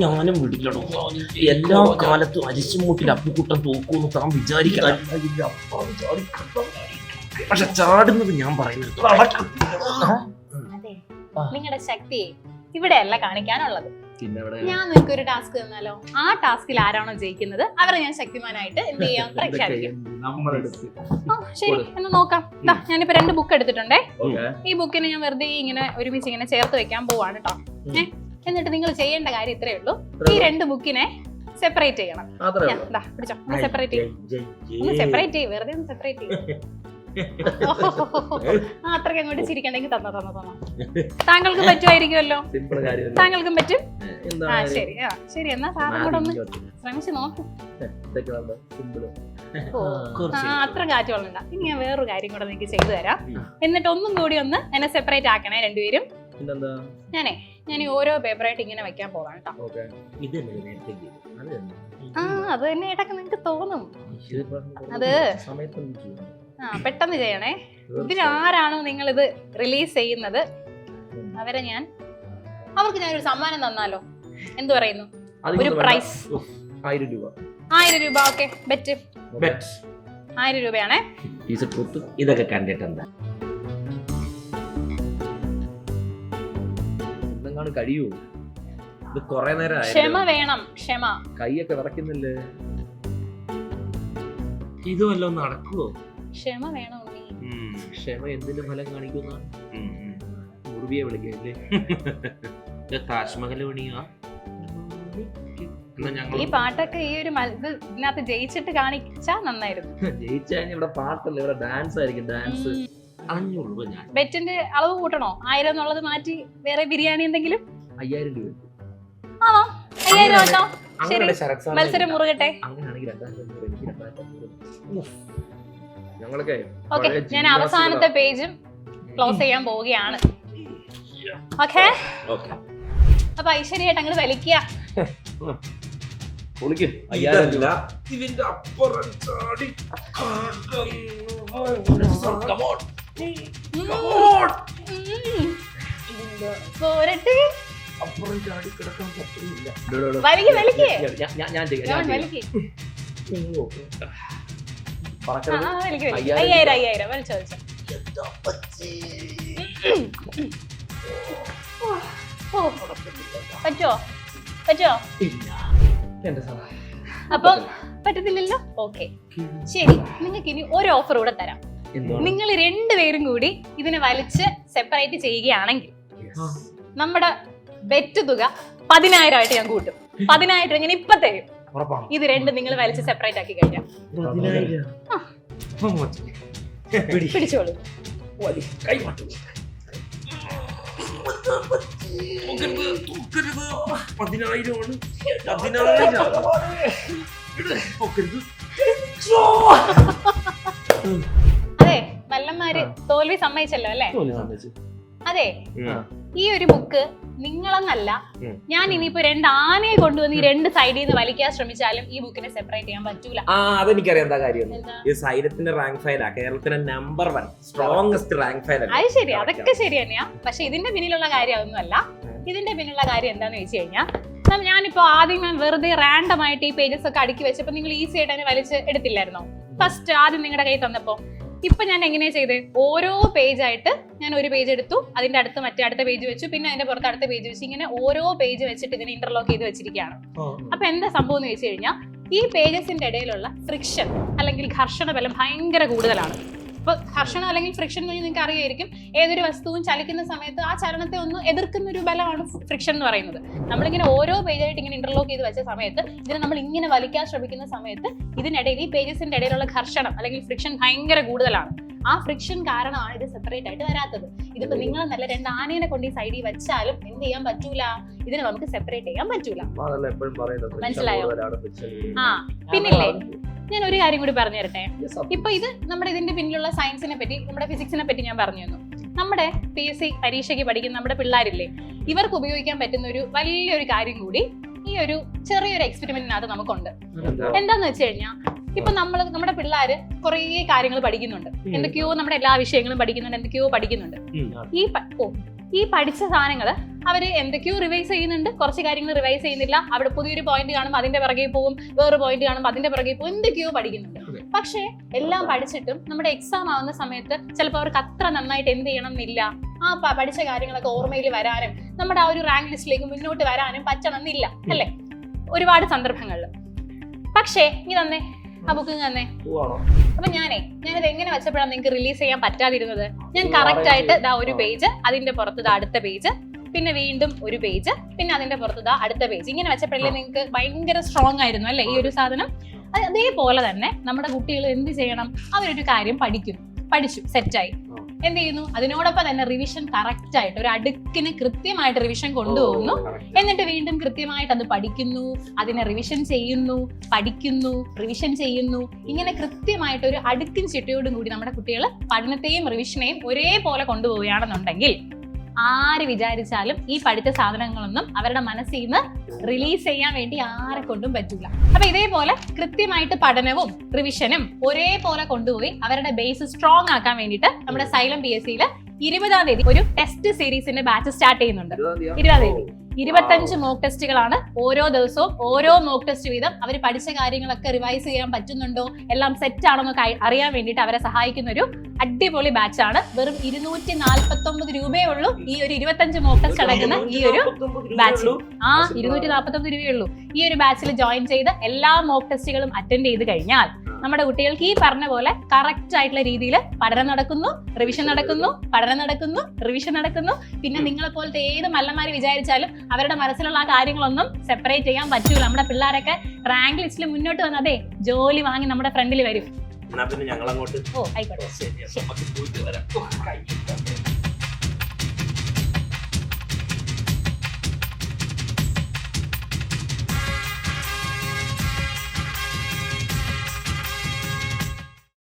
ഞാനും വിടില്ലടോ എല്ലാ കാലത്തും അരിശുമൂട്ടിൽ അപ്പിക്കുട്ടൻ തോക്കൂന്ന് താൻ വിചാരിക്കണം പക്ഷെ ചാടുന്നത് ഞാൻ പറയുന്നത് അതെ. നിങ്ങളുടെ ശക്തി ഇവിടെയല്ല കാണിക്കാനുള്ളത്. ഞാൻ നിനക്ക് ഒരു ടാസ്ക് തന്നാലോ? ആ ടാസ്കിൽ ആരാണോ ജയിക്കുന്നത്? അവരെ ഞാൻ ശക്തിമാനായിട്ട് എന്ത് ചെയ്യാം? പ്രഖ്യാപിക്കാം. ശരി. എന്ന് നോക്കാം. ഞാനിപ്പോ രണ്ട് ബുക്ക് എടുത്തിട്ടുണ്ടേ. ഈ ബുക്കിനെ ഞാൻ വെറുതെ ഇങ്ങനെ ഒരുമിച്ച് ഇങ്ങനെ ചേർത്ത് വെക്കാൻ പോവാണ് കേട്ടോ ഏ? എന്നിട്ട് നിങ്ങൾ ചെയ്യേണ്ട കാര്യം ഇത്രയേ ഉള്ളൂ. ഈ രണ്ട് ബുക്കിനെ സെപ്പറേറ്റ് ചെയ്യണം. പിടിച്ചോ ഒന്ന് സെപ്പറേറ്റ് ചെയ്യും. ഒന്ന് സെപ്പറേറ്റ് ചെയ്യും വെറുതെ ഒന്ന് സെപ്പറേറ്റ് ചെയ്യും. അത്രയ്ക്ക് അങ്ങോട്ട് ചിരിക്കണ്ടെങ്കിൽ തന്നോ തന്നോ തന്നോ. താങ്കൾക്ക് പറ്റുമായിരിക്കുമല്ലോ. താങ്കൾക്കും പറ്റും? ആ ശരി ആ ശരി എന്നാ സാറും കൂടെ ഒന്ന് ശ്രമിച്ചു നോക്കും. അത്ര കാറ്റ് വളണ്ട ഇനി ഞാൻ വേറൊരു കാര്യം കൂടെ നിങ്ങൾക്ക് ചെയ്തു തരാം. എന്നിട്ട് ഒന്നും കൂടി ഒന്ന് എന്നെ സെപ്പറേറ്റ് ആക്കണേ രണ്ടുപേരും. ഞാനേ ഞാൻ ഈ ഓരോ പേപ്പറായിട്ട് ഇങ്ങനെ വെക്കാൻ പോവാണ് കേട്ടോ ആ അത് തന്നെ ഇടയ്ക്ക് നിങ്ങക്ക് തോന്നും. അത്. ആ പെട്ടെന്ന് ചെയ്യണേ. ഇതിലാരാണോ നിങ്ങൾ ഇത് റിലീസ് ചെയ്യുന്നത് അവരെ ഞാൻ അവർക്ക് ഞാനൊരു സമ്മാനം തന്നാലോ? എന്തു പറയുന്നു? ഒരു പ്രൈസ് ആയിരം രൂപ. ആയിരം രൂപ ഓക്കെ. ബെറ്റ് ആയിരം രൂപയാണേ. ഇതൊക്കെ കണ്ടിട്ട് എന്തെങ്കിലും കഴിയൂ. ഇത് കൊറേ നേരം ക്ഷമ വേണം ക്ഷമ. കൈയൊക്കെ വിറയ്ക്കുന്നില്ലേ? ഇത് വല്ലതും നടക്കുവോ? ക്ഷമ വേണം ഉണ്ണി. ക്ഷമ എന്തിന്റെ ഫലം കാണിക്കുന്ന. മുറിവിയെ വിളിക്കല്ലേ? താജ്മഹൽ പണിയാ എന്നാ ഈ പാട്ടൊക്കെ ഈ ഒരു ഇതിനകത്ത് ജയിച്ചിട്ട് കാണിച്ചാ നന്നായിരുന്നു. ജയിച്ചാ ഇവിടെ പാട്ടല്ല? ഇവിടെ ഡാൻസ് ആയിരിക്കും ഡാൻസ് അഞ്ഞൂറ് രൂപ ഞാൻ ബെറ്റിന്റെ അളവ് കൂട്ടണോ? ആയിരം എന്നുള്ളത് മാറ്റി വേറെ ബിരിയാണി എന്തെങ്കിലും? അയ്യായിരം രൂപ. ആണോ? അയ്യായിരം കേട്ടോ ശരി. മത്സരം മുറുകട്ടെ. ഓക്കെ ഞാൻ അവസാനത്തെ പേജും ക്ലോസ് ചെയ്യാൻ പോവുകയാണ്. ഓക്കെ? ഓക്കെ. അപ്പൊ ഐശ്വര്യമായിട്ട് അങ്ങോട്ട് വലിക്കുക. ഇതിന്റെ അപ്പുറം പോരട്ടെ. അപ്പുറം ചാടി കിടക്കാൻ പറ്റുന്നില്ല. അയ്യായിരം അയ്യായിരം വലിച്ചോ പറ്റോ? പറ്റോ. അപ്പം പറ്റത്തില്ലല്ലോ? ഓക്കെ. ശരി നിങ്ങൾക്ക് ഇനി ഒരു ഓഫർ കൂടെ തരാം? നിങ്ങൾ രണ്ടുപേരും കൂടി ഇതിനെ വലിച്ച് സെപ്പറേറ്റ് ചെയ്യുകയാണെങ്കിൽ നമ്മുടെ ബെറ്റ് തുക പതിനായിരം ആയിട്ട് ഞാൻ കൂട്ടും. പതിനായിരം ഞാൻ ഇപ്പൊ തരും? ഇത് രണ്ടും നിങ്ങൾ വലിച്ച് സെപ്പറേറ്റ് ആക്കി കഴിഞ്ഞാൽ. പിടിച്ചോളൂ. പതിനായിരമാണ്. പതിനായിരം. അതെ തോൽവി സമ്മതിച്ചല്ലോ അല്ലേ? അതെ. ഈ ഒരു ബുക്ക് നിങ്ങളെന്നല്ല ഞാൻ ഇനിയിപ്പോ രണ്ട് ആനയെ കൊണ്ടുവന്ന് ഈ രണ്ട് സൈഡിൽ നിന്ന് വലിക്കാൻ ശ്രമിച്ചാലും ഈ ബുക്കിനെ സെപ്പറേറ്റ് ചെയ്യാൻ പറ്റൂല. ആ അതെനിക്കറിയാം. എന്താ കാര്യം? ഈ സൈലത്തിന്റെ റാങ്ക് ഫയലാ കേരളത്തിലെ number one strongest rank file അത് ശരി അതൊക്കെ ശരി തന്നെയാ. പക്ഷെ ഇതിന്റെ പിന്നിലുള്ള കാര്യം അതൊന്നുമല്ല. ഇതിന്റെ പിന്നിലുള്ള കാര്യം എന്താന്ന് വെച്ച് കഴിഞ്ഞാൽ ഞാനിപ്പോ ആദ്യം ഞാൻ വെറുതെ റാൻഡം ആയിട്ട് ഈ പേജസ് ഒക്കെ അടുക്കി വെച്ചപ്പോ നിങ്ങൾ ഈസി ആയിട്ട് തന്നെ വലിച്ച് എടുത്തില്ലായിരുന്നോ? ഫസ്റ്റ് ആദ്യം നിങ്ങളുടെ കയ്യിൽ തന്നപ്പോ ഇപ്പൊ ഞാൻ എങ്ങനെയാ ചെയ്തത് ഓരോ പേജ് ആയിട്ട് ഞാൻ ഒരു പേജ് എടുത്തു അതിന്റെ അടുത്ത് മറ്റേ അടുത്ത പേജ് വെച്ചു പിന്നെ അതിന്റെ പുറത്ത് അടുത്ത പേജ് വെച്ചു. ഇങ്ങനെ ഓരോ പേജ് വെച്ചിട്ട് ഇതിനെ ഇന്റർലോക്ക് ചെയ്ത് വെച്ചിരിക്കുകയാണ്. അപ്പൊ എന്താ സംഭവം എന്ന് വെച്ച് കഴിഞ്ഞാൽ ഈ പേജസിന്റെ ഇടയിലുള്ള ഫ്രിക്ഷൻ അല്ലെങ്കിൽ ഘർഷണ ബലം ഭയങ്കര കൂടുതലാണ്. ഇപ്പൊ ഘർഷണം അല്ലെങ്കിൽ ഫ്രിക്ഷൻ എന്ന് നിങ്ങൾക്ക് അറിയായിരിക്കും. ഏതൊരു വസ്തുവും ചലിക്കുന്ന സമയത്ത് ആ ചലനത്തെ ഒന്ന് എതിർക്കുന്ന ഒരു ബലമാണ് ഫ്രിക്ഷൻ എന്ന് പറയുന്നത്. നമ്മളിങ്ങനെ ഓരോ പേജായിട്ട് ഇങ്ങനെ ഇന്റർലോക്ക് ചെയ്ത് വെച്ച സമയത്ത് ഇതിനെ നമ്മൾ ഇങ്ങനെ വലിക്കാൻ ശ്രമിക്കുന്ന സമയത്ത് ഇതിനിടയിൽ ഈ പേജസിന്റെ ഇടയിലുള്ള ഘർഷണം അല്ലെങ്കിൽ ഫ്രിക്ഷൻ ഭയങ്കര കൂടുതലാണ്. ആ ഫ്രിക്ഷൻ കാരണമാണ് ഇത് സെപ്പറേറ്റ് ആയിട്ട് വരാത്തത്. ഇതിപ്പോ നിങ്ങൾ നല്ല രണ്ട് ആനേനെ കൊണ്ട് ഈ സൈഡിൽ വെച്ചാലും എന്ത് ചെയ്യാൻ പറ്റൂല? ഇതിനെ നമുക്ക് സെപ്പറേറ്റ് ചെയ്യാൻ പറ്റൂല. മനസ്സിലായോ? ആ പിന്നില്ലേ? ഞാൻ ഒരു കാര്യം കൂടി പറഞ്ഞു തരട്ടെ? ഇപ്പൊ ഇത് നമ്മുടെ ഇതിന്റെ പിന്നിലുള്ള സയൻസിനെ പറ്റി നമ്മുടെ ഫിസിക്സിനെ പറ്റി ഞാൻ പറഞ്ഞു തന്നു. നമ്മുടെ പി എസ് സി പരീക്ഷയ്ക്ക് പഠിക്കുന്ന നമ്മുടെ പിള്ളേരില്ലേ ഇവർക്ക് ഉപയോഗിക്കാൻ പറ്റുന്ന ഒരു വലിയൊരു കാര്യം കൂടി ഈ ഒരു ചെറിയൊരു എക്സ്പെരിമെന്റിനകത്ത് നമുക്കുണ്ട്. എന്താ? എന്താന്ന് വെച്ച് കഴിഞ്ഞാൽ ഇപ്പൊ നമ്മൾ നമ്മുടെ പിള്ളേര് കുറേ കാര്യങ്ങൾ പഠിക്കുന്നുണ്ട്. എന്തൊക്കെയോ നമ്മുടെ എല്ലാ വിഷയങ്ങളും പഠിക്കുന്നുണ്ട് എന്തൊക്കെയോ പഠിക്കുന്നുണ്ട്. ഈ ഓ ഈ പഠിച്ച സാധനങ്ങൾ അവർ എന്തൊക്കെയോ റിവൈസ് ചെയ്യുന്നുണ്ട്. കുറച്ച് കാര്യങ്ങൾ റിവൈസ് ചെയ്യുന്നില്ല. അവിടെ പുതിയൊരു പോയിന്റ് കാണുമ്പോൾ അതിന്റെ പിറകെ പോകും വേറെ പോയിന്റ് കാണുമ്പോൾ അതിന്റെ പിറകെ പോകും എന്തൊക്കെയോ പഠിക്കുന്നുണ്ട്. പക്ഷേ എല്ലാം പഠിച്ചിട്ടും നമ്മുടെ എക്സാം ആവുന്ന സമയത്ത് ചിലപ്പോൾ അവർക്ക് അത്ര നന്നായിട്ട് എന്ത് ചെയ്യണം എന്നില്ല. ആ പഠിച്ച കാര്യങ്ങളൊക്കെ ഓർമ്മയിൽ വരാനും നമ്മുടെ ആ ഒരു റാങ്ക് ലിസ്റ്റിലേക്ക് മുന്നോട്ട് വരാനും പറ്റണമെന്നില്ല അല്ലേ? ഒരുപാട് സന്ദർഭങ്ങളിൽ പക്ഷേ ഇനി തന്നെ ആ ബുക്ക് തന്നെ. അപ്പൊ ഞാനേ ഞാനിത് എങ്ങനെ വെച്ചപ്പോഴാണ് നിങ്ങൾക്ക് റിലീസ് ചെയ്യാൻ പറ്റാതിരുന്നത്? ഞാൻ കറക്റ്റ് ആയിട്ട് ഇതാ ഒരു പേജ് അതിന്റെ പുറത്ത് ദാ അടുത്ത പേജ് പിന്നെ വീണ്ടും ഒരു പേജ് പിന്നെ അതിന്റെ പുറത്ത് ഇതാ അടുത്ത പേജ് ഇങ്ങനെ വെച്ചപ്പോഴല്ലേ നിങ്ങൾക്ക് ഭയങ്കര സ്ട്രോങ് ആയിരുന്നു അല്ലേ ഈ ഒരു സാധനം? അതേപോലെ തന്നെ നമ്മുടെ കുട്ടികൾ എന്ത് ചെയ്യണം? അവരൊരു കാര്യം പഠിക്കും. പഠിച്ചു സെറ്റായി. എന്ത് ചെയ്യുന്നു അതിനോടൊപ്പം തന്നെ റിവിഷൻ കറക്റ്റ് ആയിട്ട് ഒരു അടുക്കിന് കൃത്യമായിട്ട് റിവിഷൻ കൊണ്ടുപോകുന്നു. എന്നിട്ട് വീണ്ടും കൃത്യമായിട്ട് അത് പഠിക്കുന്നു അതിനെ റിവിഷൻ ചെയ്യുന്നു പഠിക്കുന്നു റിവിഷൻ ചെയ്യുന്നു. ഇങ്ങനെ കൃത്യമായിട്ട് ഒരു അടുക്കിൻ ചിട്ടയോടും കൂടി നമ്മുടെ കുട്ടികൾ പഠനത്തെയും റിവിഷനെയും ഒരേപോലെ കൊണ്ടുപോവുകയാണെന്നുണ്ടെങ്കിൽ ആര് വിചാരിച്ചാലും ഈ പഠിച്ച സാധനങ്ങളൊന്നും അവരുടെ മനസ്സിൽ നിന്ന് റിലീസ് ചെയ്യാൻ വേണ്ടി ആരെ കൊണ്ടും പറ്റില്ല അപ്പൊ ഇതേപോലെ കൃത്യമായിട്ട് പഠനവും റിവിഷനും ഒരേപോലെ കൊണ്ടുപോയി അവരുടെ ബേസ് സ്ട്രോങ് ആക്കാൻ വേണ്ടിയിട്ട് നമ്മുടെ സൈലം പി എസ് സിയിൽ ഇരുപതാം തീയതി ഒരു ടെസ്റ്റ് സീരീസിന്റെ ബാച്ച് സ്റ്റാർട്ട് ചെയ്യുന്നുണ്ട്. ഇരുപതാം തീയതി. ഇരുപത്തഞ്ച് മോക്ക് ടെസ്റ്റുകളാണ് ഓരോ ദിവസവും ഓരോ മോക്ക് ടെസ്റ്റ് വീതം. അവർ പഠിച്ച കാര്യങ്ങളൊക്കെ റിവൈസ് ചെയ്യാൻ പറ്റുന്നുണ്ടോ? എല്ലാം സെറ്റ് ആണെന്നൊക്കെ അറിയാൻ വേണ്ടിയിട്ട് അവരെ സഹായിക്കുന്ന ഒരു അടിപൊളി ബാച്ച് ആണ്. വെറും ഇരുന്നൂറ്റി നാൽപ്പത്തി ഒമ്പത് രൂപയേ ഉള്ളൂ ഈ ഒരു ഇരുപത്തഞ്ച് മോക്ക് ടെസ്റ്റ് അടങ്ങുന്ന ഈ ഒരു ബാച്ചിൽ ആ ഇരുന്നൂറ്റി നാൽപ്പത്തി ഒമ്പത് രൂപയേ ഉള്ളൂ. ഈ ഒരു ബാച്ചിൽ ജോയിൻ ചെയ്ത് എല്ലാ മോക്ക് ടെസ്റ്റുകളും അറ്റൻഡ് ചെയ്ത് കഴിഞ്ഞാൽ നമ്മുടെ കുട്ടികൾക്ക് ഈ പറഞ്ഞ പോലെ കറക്റ്റ് ആയിട്ടുള്ള രീതിയിൽ പഠനം നടക്കുന്നു റിവിഷൻ നടക്കുന്നു പഠനം നടക്കുന്നു റിവിഷൻ നടക്കുന്നു. പിന്നെ നിങ്ങളെ പോലത്തെ ഏത് മല്ലന്മാർ വിചാരിച്ചാലും അവരുടെ മനസ്സിലുള്ള ആ കാര്യങ്ങളൊന്നും സെപ്പറേറ്റ് ചെയ്യാൻ പറ്റൂല. നമ്മുടെ പിള്ളേരൊക്കെ റാങ്ക് ലിസ്റ്റിൽ മുന്നോട്ട് വന്നതേ ജോലി വാങ്ങി നമ്മുടെ ഫ്രണ്ടിൽ വരും. ഞങ്ങൾ അങ്ങോട്ട് ഓ ആയിക്കോട്ടെ.